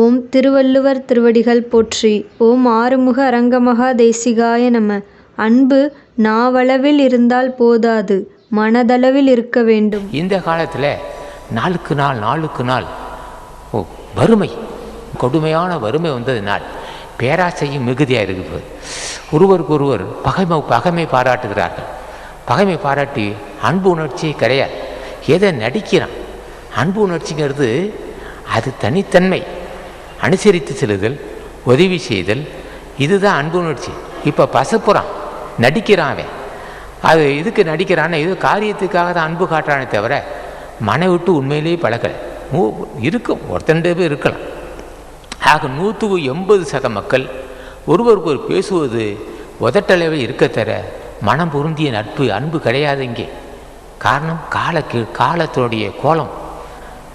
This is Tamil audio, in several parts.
ஓம் திருவள்ளுவர் திருவடிகள் போற்றி. ஓம் ஆறுமுக அரங்கமகா தேசிகாய நம. அன்பு நாவளவில் இருந்தால் போதாது மனதளவில் இருக்க வேண்டும். இந்த காலத்தில் நாளுக்கு நாள் நாளுக்கு நாள் ஓ வறுமை கொடுமையான வறுமை வந்ததினால் பேராசையும் மிகுதியாக இருக்குது. ஒருவருக்கு ஒருவர் பகைமை பகைமை பாராட்டுகிறார்கள். பகைமை பாராட்டி அன்பு உணர்ச்சி கிடையாது. எதை நடிக்கிறான்? அன்பு உணர்ச்சிங்கிறது அது தனித்தன்மை. அனுசரித்து செல்லுதல் உதவி செய்தல் இதுதான் அன்பு உணர்ச்சி. இப்போ பசப்புறான் நடிக்கிறான் அவன். அது இதுக்கு நடிக்கிறான்னு இது காரியத்துக்காக தான் அன்பு காட்டுறானே தவிர மனை விட்டு உண்மையிலேயே பழகலை. மூ இருக்கும் ஒருத்தண்டே பேர் இருக்கலாம். ஆக நூற்றுக்கு எண்பது சத மக்கள் ஒருவருக்கு ஒரு பேசுவது உதட்டளவில் இருக்க தர மனம் பொருந்திய நட்பு அன்பு கிடையாது இங்கே. காரணம் காலக்கு காலத்தினுடைய கோலம்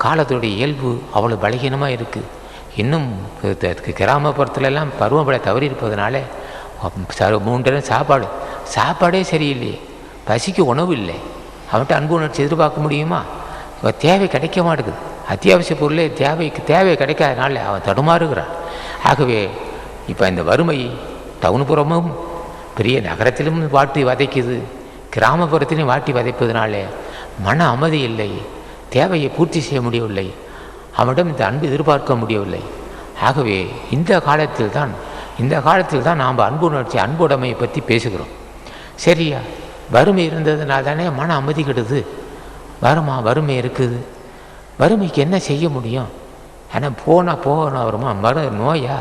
காலத்துடைய இயல்பு அவ்வளோ பலகீனமாக இருக்குது இன்னும் கிராமப்புறத்துலலாம் பருவமழை தவறி இருப்பதனால ச மூன்று நேரம் சாப்பாடு. சாப்பாடே சரியில்லையே. பசிக்கு உணவு இல்லை. அவன்கிட்ட அன்பு உணர்ச்சி எதிர்பார்க்க முடியுமா? இப்போ தேவை கிடைக்க மாட்டேங்குது. அத்தியாவசிய பொருளே தேவைக்கு தேவை கிடைக்காதனால அவன் தடுமாறுகிறான். ஆகவே இப்போ இந்த வறுமை டவுன்புறமும் பெரிய நகரத்திலும் வாட்டி வதைக்குது. கிராமப்புறத்திலையும் வாட்டி வதைப்பதனால மன அமைதி இல்லை. தேவையை பூர்த்தி செய்ய முடியவில்லை. அவனிடம் இந்த அன்பு எதிர்பார்க்க முடியவில்லை. ஆகவே இந்த காலத்தில் தான் இந்த காலத்தில் தான் நாம் அன்பு உணர்ச்சி அன்புடைமையை பற்றி பேசுகிறோம். சரியா? வறுமை இருந்ததுனால தானே மன அமைதி கெடுது. வருமா? வறுமை இருக்குது. வறுமைக்கு என்ன செய்ய முடியும்? ஆனால் போனால் போகணும் வருமா? மரு நோயா?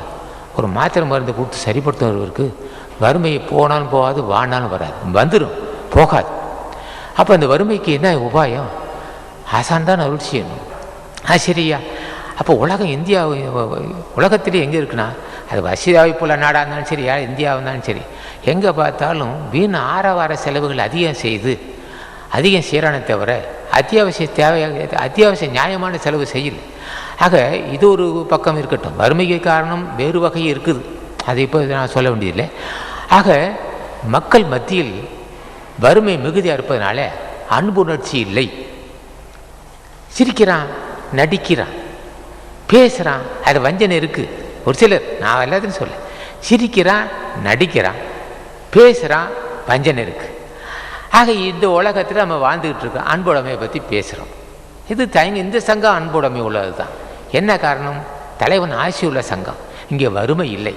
ஒரு மாத்திரை மருந்து கொடுத்து சரிப்படுத்துறவருக்கு வறுமையை போனாலும் போகாது வானாலும் வராது. வந்துடும் போகாது. அப்போ அந்த வறுமைக்கு என்ன உபாயம்? அசான் தான் அருள் செய்யணும். ஆ சரியா. அப்போ உலகம் இந்தியா உலகத்திலே எங்கே இருக்குன்னா அது வசதியாவை போல நாடாக இருந்தாலும் சரி இந்தியாவாக இருந்தாலும் சரி எங்கே பார்த்தாலும் வீண் ஆரவார செலவுகள் அதிகம் செய்து அதிகம் செய்கிறானே தவிர அத்தியாவசிய தேவையாக அத்தியாவசிய நியாயமான செலவு செய்யல. ஆக இது ஒரு பக்கம் இருக்கட்டும். வறுமைக்கு காரணம் வேறு வகை இருக்குது. அதை இப்போ நான் சொல்ல வேண்டியதில்லை. ஆக மக்கள் மத்தியில் வறுமை மிகுதியாக இருப்பதனால அன்புணர்ச்சி இல்லை. சிரிக்கிறான். நடிக்கிறான். பேசுகிறான் அது வஞ்சனை இருக்குது ஒரு சிலர் நான் எல்லாத்தையும் சொல்ல சிரிக்கிறான் நடிக்கிறான். பேசுகிறான் வஞ்சனை இருக்குது ஆக இந்த உலகத்தில் நம்ம வாழ்ந்துக்கிட்டு இருக்கோம். அன்புடைமையை பற்றி பேசுகிறோம் இது தயங்க இந்த சங்கம் அன்புடைமை உள்ளது தான் என்ன காரணம்? தலைவன் ஆசி உள்ள சங்கம். இங்கே வறுமை இல்லை.